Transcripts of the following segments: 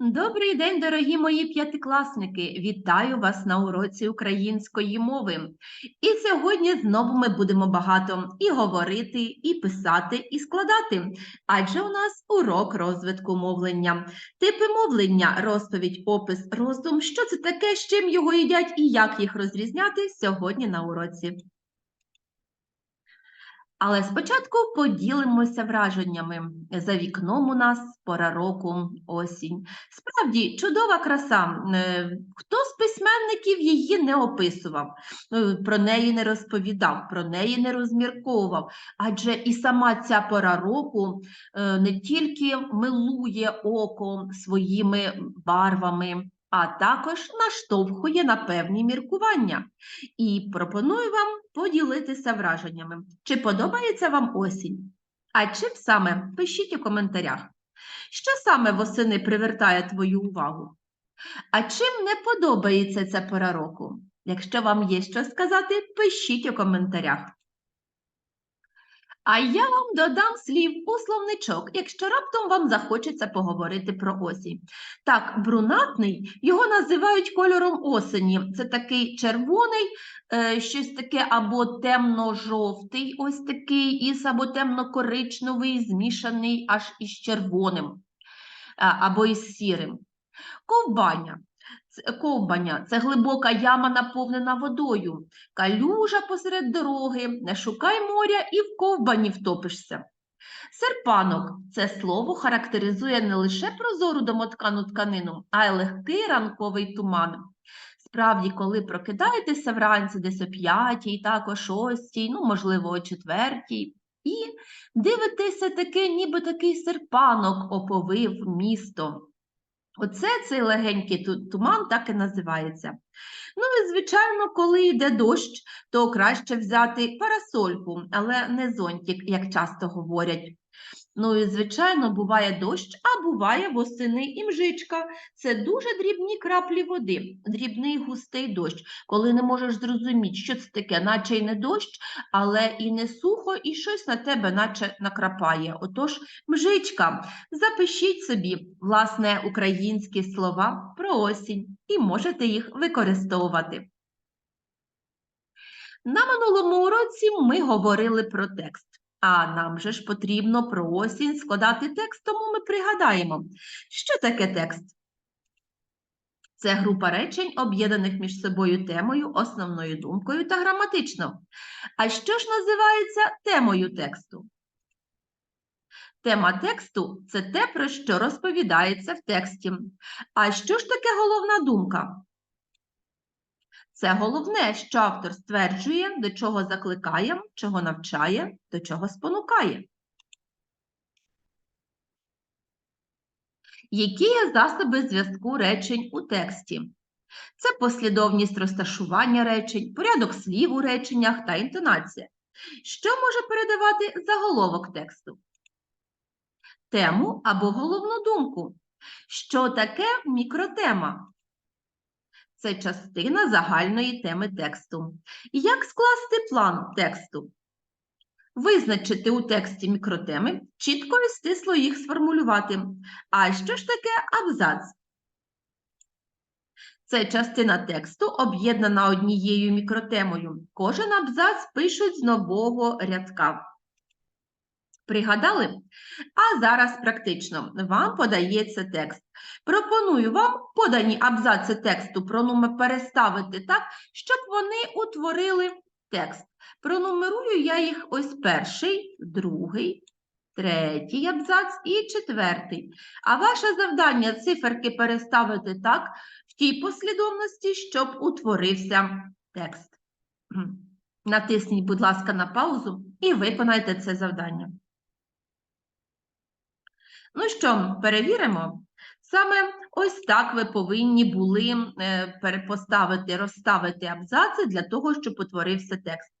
Добрий день, дорогі мої п'ятикласники! Вітаю вас на уроці української мови. І сьогодні знову ми будемо багато і говорити, і писати, і складати. Адже у нас урок розвитку мовлення. Типи мовлення, розповідь, опис, роздум. Що це таке, з чим його їдять і як їх розрізняти сьогодні на уроці. Але спочатку поділимося враженнями. За вікном у нас пора року осінь. Справді чудова краса. Е, Хто з письменників її не описував, е, про неї не розповідав, про неї не розмірковував. Адже і сама ця пора року е, не тільки милує око своїми барвами, а також наштовхує на певні міркування. І пропоную вам поділитися враженнями. Чи подобається вам осінь? А чим саме? Пишіть у коментарях. Що саме восени привертає твою увагу? А чим не подобається ця пора року? Якщо вам є що сказати, пишіть у коментарях. А я вам додам слів у словничок, якщо раптом вам захочеться поговорити про осінь. Так, брунатний його називають кольором осені. Це такий червоний, е, щось таке або темно-жовтий, ось такий, із або темно-коричневий, змішаний аж із червоним, а, або із сірим. Ковбаня. Ковбаня це глибока яма, наповнена водою. Калюжа посеред дороги, не шукай моря і в ковбані втопишся. Серпанок це слово характеризує не лише прозору домоткану тканину, а й легкий ранковий туман. Справді, коли прокидаєтеся вранці десь о п'ятій, так о шостій, ну, можливо, о четвертій, і дивитеся таке, ніби такий серпанок оповив місто. Оце цей легенький туман так і називається. Ну і, звичайно, коли йде дощ, то краще взяти парасольку, але не зонтик, як часто говорять. Ну і, звичайно, буває дощ, а буває восени і мжичка. Це дуже дрібні краплі води, дрібний густий дощ, коли не можеш зрозуміти, що це таке, наче й не дощ, але і не сухо, і щось на тебе наче накрапає. Отож, мжичка, запишіть собі, власне, українські слова про осінь і можете їх використовувати. На минулому уроці ми говорили про текст. А нам же ж потрібно про осінь складати текст, тому ми пригадаємо, що таке текст. Це група речень, об'єднаних між собою темою, основною думкою та граматично. А що ж називається темою тексту? Тема тексту це те, про що розповідається в тексті. А що ж таке головна думка? Це головне, що автор стверджує, до чого закликає, чого навчає, до чого спонукає. Які є засоби зв'язку речень у тексті? Це послідовність розташування речень, порядок слів у реченнях та інтонація. Що може передавати заголовок тексту? Тему або головну думку. Що таке мікротема? Це частина загальної теми тексту. Як скласти план тексту? Визначити у тексті мікротеми, чітко і стисло їх сформулювати. А що ж таке абзац? Це частина тексту, об'єднана однією мікротемою. Кожен абзац пишуть з нового рядка. Пригадали? А зараз практично вам подається текст. Пропоную вам подані абзаци тексту пронуме- переставити так, щоб вони утворили текст. Пронумерую я їх ось перший, другий, третій абзац і четвертий. А ваше завдання циферки переставити так в тій послідовності, щоб утворився текст. Натисніть, будь ласка, на паузу і виконайте це завдання. Ну що, перевіримо? Саме ось так ви повинні були е, перепоставити, розставити абзаци для того, щоб утворився текст.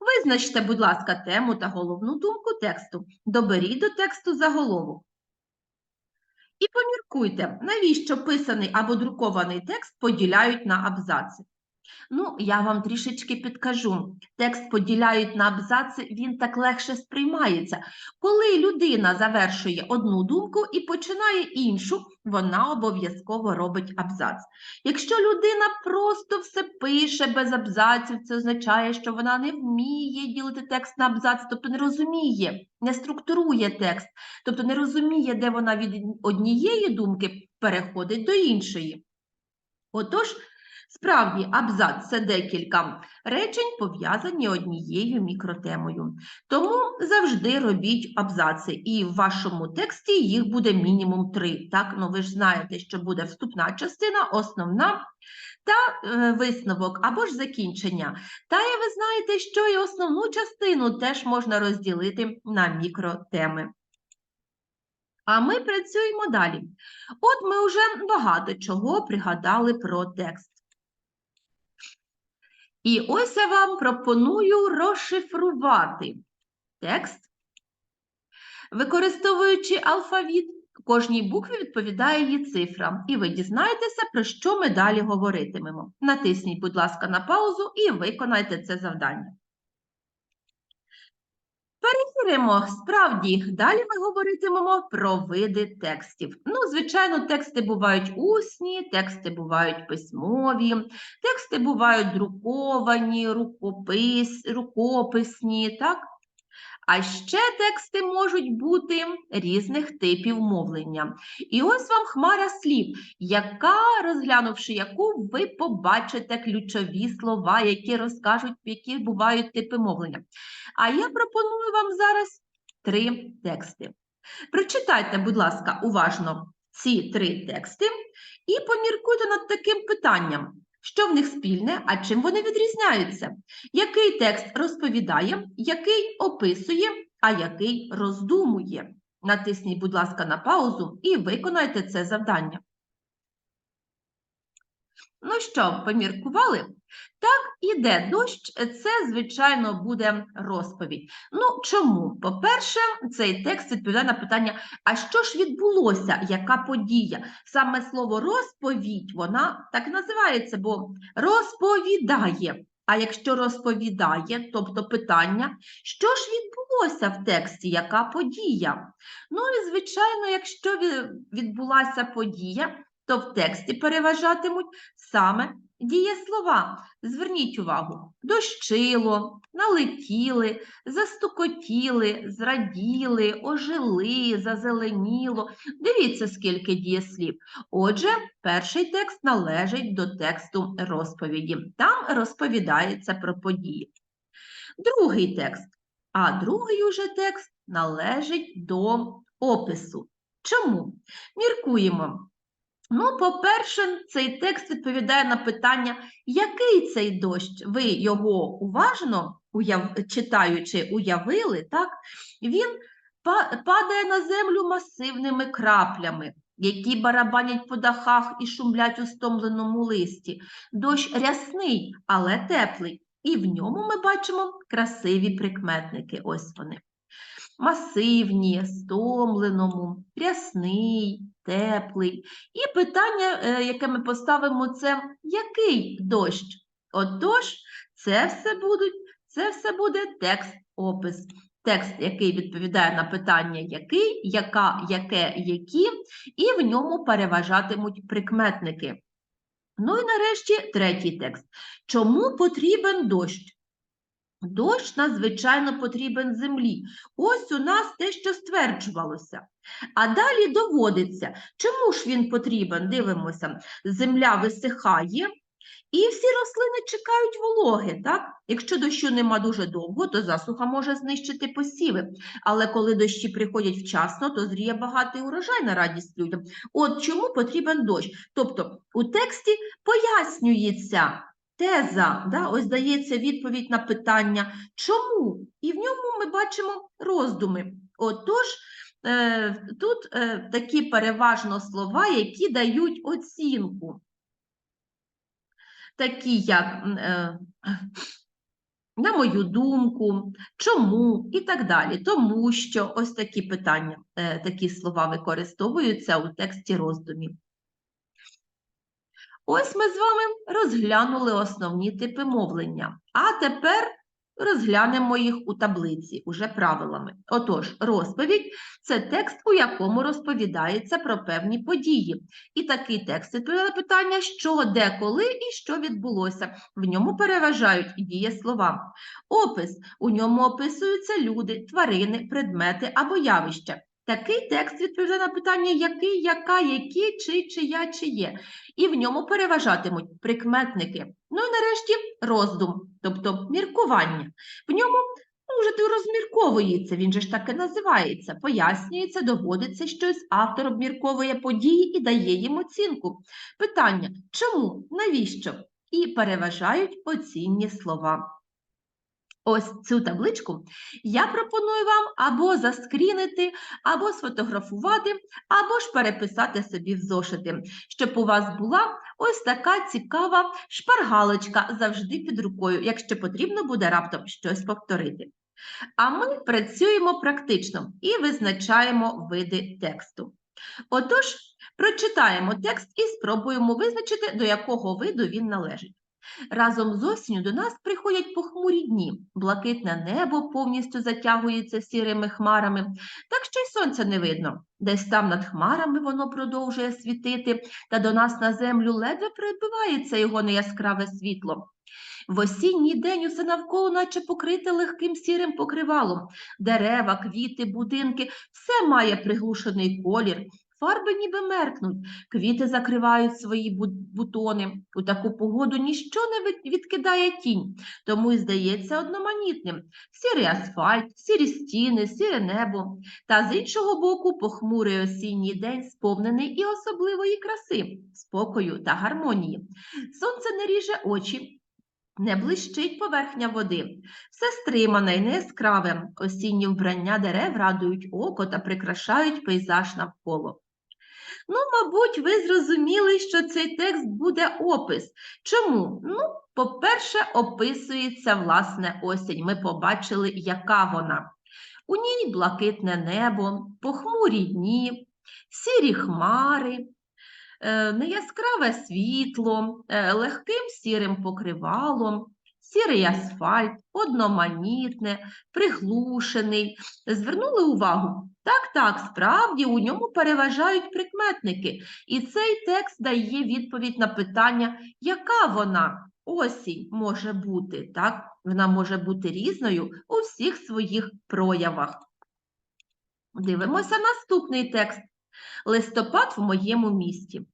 Визначте, будь ласка, тему та головну думку тексту. Доберіть до тексту заголовок. І поміркуйте, навіщо писаний або друкований текст поділяють на абзаци. Ну, я вам трішечки підкажу. Текст поділяють на абзаци, він так легше сприймається. Коли людина завершує одну думку і починає іншу, вона обов'язково робить абзац. Якщо людина просто все пише без абзаців, це означає, що вона не вміє ділити текст на абзац, тобто не розуміє, не структурує текст, тобто не розуміє, де вона від однієї думки переходить до іншої. Отож, Справді, абзац це декілька речень, пов'язані однією мікротемою. Тому завжди робіть абзаци, і в вашому тексті їх буде мінімум три. Так, ну ви ж знаєте, що буде вступна частина, основна та е, висновок або ж закінчення. Та і ви знаєте, що і основну частину теж можна розділити на мікротеми. А ми працюємо далі. От ми вже багато чого пригадали про текст. І ось я вам пропоную розшифрувати текст. Використовуючи алфавіт, кожній букві відповідає її цифра. І ви дізнаєтеся, про що ми далі говоритимемо. Натисніть, будь ласка, на паузу і виконайте це завдання. Перевіримо, справді, далі ми говоритимемо про види текстів. Ну, звичайно, тексти бувають усні, тексти бувають письмові, тексти бувають друковані, рукопис, рукописні, так? А ще тексти можуть бути різних типів мовлення. І ось вам хмара слів, яка, розглянувши яку, ви побачите ключові слова, які розкажуть, які бувають типи мовлення. А я пропоную вам зараз три тексти. Прочитайте, будь ласка, уважно ці три тексти і поміркуйте над таким питанням. Що в них спільне, а чим вони відрізняються? Який текст розповідає, який описує, а який роздумує? Натисніть, будь ласка, на паузу і виконайте це завдання. Ну що, поміркували? Так, іде дощ, це, звичайно, буде розповідь. Ну, чому? По-перше, цей текст відповідає на питання, а що ж відбулося, яка подія? Саме слово розповідь, вона так називається, бо розповідає. А якщо розповідає, тобто питання, що ж відбулося в тексті, яка подія? Ну і, звичайно, якщо відбулася подія, то в тексті переважатимуть саме дієслова. Зверніть увагу: дощило, налетіли, застукотіли, зраділи, ожили, зазеленіло. Дивіться, скільки дієслів. Отже, перший текст належить до тексту розповіді. Там розповідається про події. Другий текст. А другий уже текст належить до опису. Чому? Міркуємо. Ну, по-перше, цей текст відповідає на питання, який цей дощ? Ви його уважно уяв... читаючи, уявили, так? Він падає на землю масивними краплями, які барабанять по дахах і шумлять у стомленому листі. Дощ рясний, але теплий. І в ньому ми бачимо красиві прикметники. Ось вони. Масивні, стомленому, рясний, теплий. І питання, е, яке ми поставимо, це який дощ? Отож, це все будуть, це все буде текст-опис. Текст, який відповідає на питання який, яка, яке, які, і в ньому переважатимуть прикметники. Ну і нарешті третій текст. Чому потрібен дощ? Дощ надзвичайно потрібен землі. Ось у нас те, що стверджувалося. А далі доводиться, чому ж він потрібен? Дивимося, земля висихає, і всі рослини чекають вологи. Так? Якщо дощу нема дуже довго, то засуха може знищити посіви. Але коли дощі приходять вчасно, то зріє багатий урожай на радість людям. От чому потрібен дощ? Тобто у тексті пояснюється теза, да? ось дається відповідь на питання, чому? І в ньому ми бачимо роздуми. Отож, е, тут е, такі переважно слова, які дають оцінку. Такі як, е, на мою думку, чому і так далі. Тому що ось такі питання, такі слова використовуються у тексті роздумів. Ось ми з вами розглянули основні типи мовлення. А тепер розглянемо їх у таблиці, уже правилами. Отож, розповідь це текст, у якому розповідається про певні події. І такий текст цитує питання, що, де, коли і що відбулося. В ньому переважають дієслова. Опис у ньому описуються люди, тварини, предмети або явища. Такий текст відповідає на питання який, яка, які, чи, чия, чиє. І в ньому переважатимуть прикметники. Ну і нарешті роздум, тобто міркування. В ньому ну, розмірковується, він же ж так і називається, пояснюється, доводиться щось, автор обмірковує події і дає їм оцінку. Питання чому, навіщо? І переважають оцінні слова. Ось цю табличку я пропоную вам або заскрінити, або сфотографувати, або ж переписати собі в зошити, щоб у вас була ось така цікава шпаргалочка завжди під рукою, якщо потрібно буде раптом щось повторити. А ми працюємо практично і визначаємо види тексту. Отож, прочитаємо текст і спробуємо визначити, до якого виду він належить. Разом з осінню до нас приходять похмурі дні, блакитне небо повністю затягується сірими хмарами, так що й сонця не видно. Десь там над хмарами воно продовжує світити, та до нас на землю ледве прибивається його неяскраве світло. В осінній день усе навколо наче покрите легким сірим покривалом. Дерева, квіти, будинки – все має приглушений колір, Фарби ніби меркнуть, квіти закривають свої бутони. У таку погоду ніщо не відкидає тінь, тому й здається одноманітним. Сірий асфальт, сірі стіни, сіре небо. Та з іншого боку, похмурий осінній день сповнений і особливої краси, спокою та гармонії. Сонце не ріже очі. Не блищить поверхня води, все стримане й неяскраве. Осінні вбрання дерев радують око та прикрашають пейзаж навколо. Ну, мабуть, ви зрозуміли, що цей текст буде опис. Чому? Ну, по-перше, описується власне осінь. Ми побачили, яка вона. У ній блакитне небо, похмурі дні, сірі хмари, е, неяскраве світло, е, легким сірим покривалом, сірий асфальт, одноманітне, приглушений. Звернули увагу? Так, так, справді у ньому переважають прикметники, і цей текст дає відповідь на питання, яка вона осінь може бути. Так? Вона може бути різною у всіх своїх проявах. Дивимося наступний текст. Листопад в моєму місті.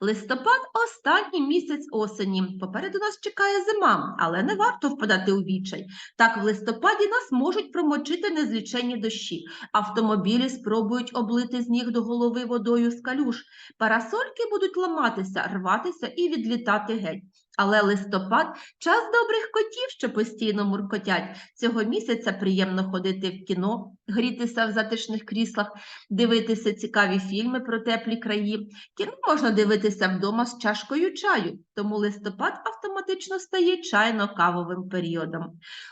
Листопад – останній місяць осені. Попереду нас чекає зима, але не варто впадати у відчай. Так, в листопаді нас можуть промочити незлічені дощі. Автомобілі спробують облити з ніг до голови водою з калюш. Парасольки будуть ламатися, рватися і відлітати геть. Але листопад – час добрих котів, що постійно муркотять. Цього місяця приємно ходити в кіно, грітися в затишних кріслах, дивитися цікаві фільми про теплі краї. Кіно можна дивитися вдома з чашкою чаю, тому листопад автоматично стає чайно-кавовим періодом.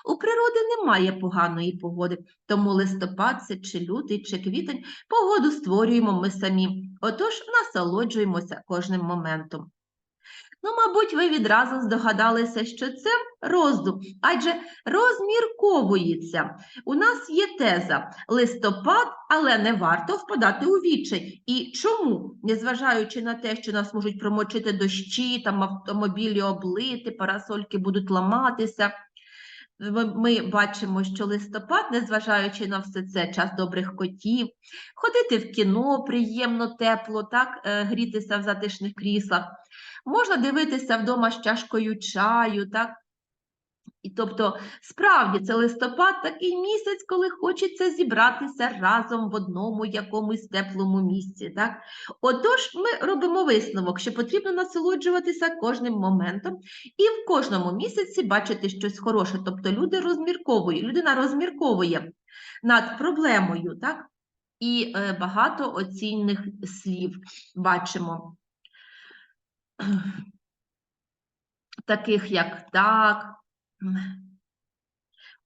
У природи немає поганої погоди, тому листопад це чи лютий, чи квітень, погоду створюємо ми самі. Отож, насолоджуємося кожним моментом. Ну, мабуть, ви відразу здогадалися, що це роздум, адже розмірковується. У нас є теза листопад, але не варто впадати у відчай. І чому, незважаючи на те, що нас можуть промочити дощі, там автомобілі облити, парасольки будуть ламатися. Ми, бачимо, що листопад, незважаючи на все це, час добрих котів, ходити в кіно приємно, тепло, так, е, грітися в затишних кріслах. Можна дивитися вдома з чашкою чаю, так? І тобто, справді, це листопад такий місяць, коли хочеться зібратися разом в одному якомусь теплому місці. Так? Отож, ми робимо висновок, що потрібно насолоджуватися кожним моментом і в кожному місяці бачити щось хороше. Тобто люди розмірковують, людина розмірковує над проблемою, так? І е, багато оцінних слів бачимо таких як так,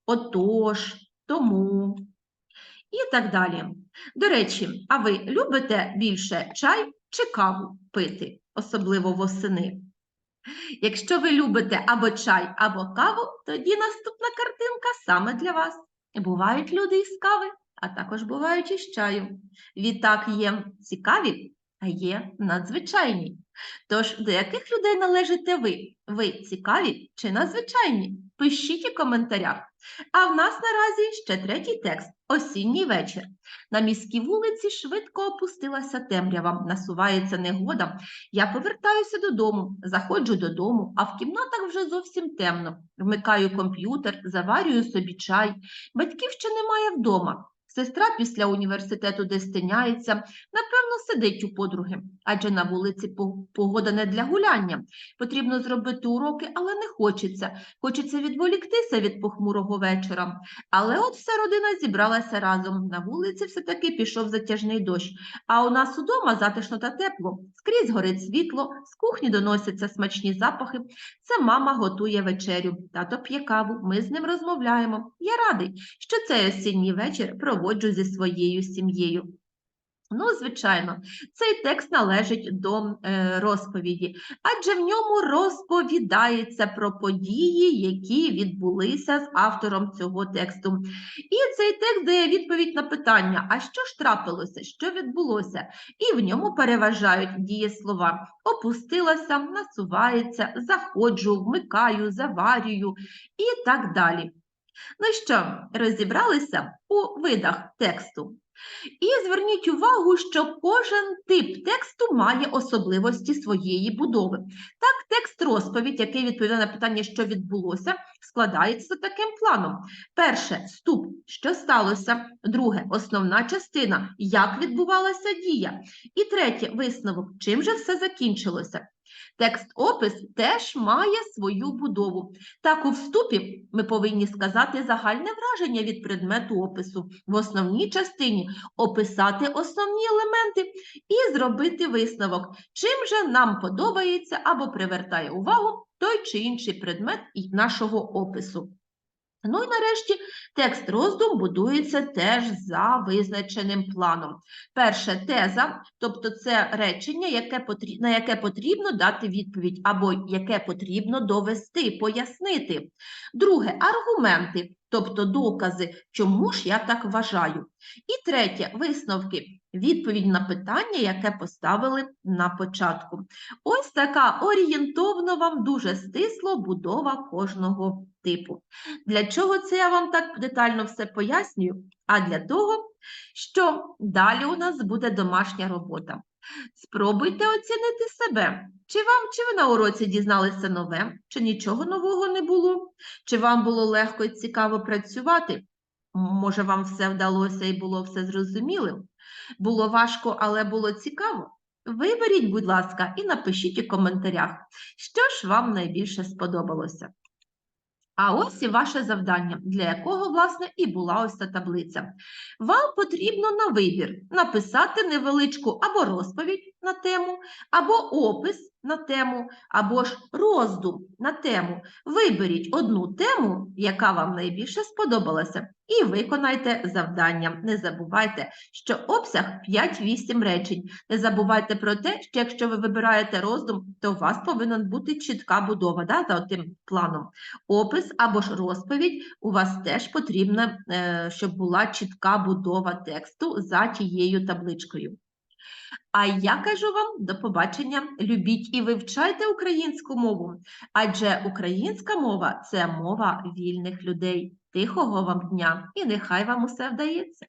отож, тому і так далі. До речі, а ви любите більше чай чи каву пити? особливо восени. Якщо ви любите або чай, або каву, тоді наступна картинка саме для вас. Бувають люди із кави, а також бувають із чаю. Відтак є цікаві, а є надзвичайні. Тож, до яких людей належите ви? Ви цікаві чи надзвичайні? Пишіть у коментарях. А в нас наразі ще третій текст осінній вечір. На міській вулиці швидко опустилася темрява, насувається негода. Я повертаюся додому, заходжу додому, а в кімнатах вже зовсім темно. Вмикаю комп'ютер, заварюю собі чай. Батьків ще немає вдома. Сестра після університету десь тиняється, напевно, сидить у подруги, адже на вулиці по- погода не для гуляння. Потрібно зробити уроки, але не хочеться. Хочеться відволіктися від похмурого вечора. Але от вся родина зібралася разом. На вулиці все-таки пішов затяжний дощ. А у нас удома затишно та тепло. Скрізь горить світло, з кухні доносяться смачні запахи. Це мама готує вечерю. Тато п'є каву. Ми з ним розмовляємо. Я радий, що цей осінній вечір проводжу зі своєю сім'єю. Ну, звичайно, цей текст належить до е, розповіді, адже в ньому розповідається про події, які відбулися з автором цього тексту. І цей текст дає відповідь на питання: а що ж трапилося, що відбулося? І в ньому переважають дієслова опустилася, насувається, заходжу, вмикаю, заварюю і так далі. Ну що, розібралися у видах тексту? І зверніть увагу, що кожен тип тексту має особливості своєї будови. Так, текст розповідь, який відповідає на питання, що відбулося, складається таким планом. Перше вступ, що сталося. Друге основна частина, як відбувалася дія. І третє висновок, чим же все закінчилося. Текст-опис теж має свою будову. Так, у вступі ми повинні сказати загальне враження від предмету опису. В основній частині описати основні елементи і зробити висновок, чим же нам подобається або привертає увагу той чи інший предмет нашого опису. Ну і нарешті текст роздум будується теж за визначеним планом. Перше теза, тобто це речення, яке потрі- на яке потрібно дати відповідь, або яке потрібно довести, пояснити. Друге аргументи, тобто докази, чому ж я так вважаю. І третє висновки, відповідь на питання, яке поставили на початку. Ось така орієнтовно вам дуже стисло будова кожного типу. Для чого це я вам так детально все пояснюю? А для того, що далі у нас буде домашня робота. Спробуйте оцінити себе. Чи вам чи ви на уроці дізналися нове, чи нічого нового не було? Чи вам було легко і цікаво працювати? Може, вам все вдалося і було все зрозумілим? Було важко, але було цікаво? Виберіть, будь ласка, і напишіть у коментарях, що ж вам найбільше сподобалося. А ось і ваше завдання, для якого, власне, і була ось ця таблиця. Вам потрібно на вибір написати невеличку або розповідь на тему, або опис на тему, або ж роздум на тему. Виберіть одну тему, яка вам найбільше сподобалася, і виконайте завдання. Не забувайте, що обсяг 5-8 речень. Не забувайте про те, що якщо ви вибираєте роздум, то у вас повинна бути чітка будова да, за тим планом. Опис або ж розповідь у вас теж потрібно, е, щоб була чітка будова тексту за тією табличкою. А я кажу вам до побачення. Любіть і вивчайте українську мову, адже українська мова це мова вільних людей. Тихого вам дня і нехай вам усе вдається.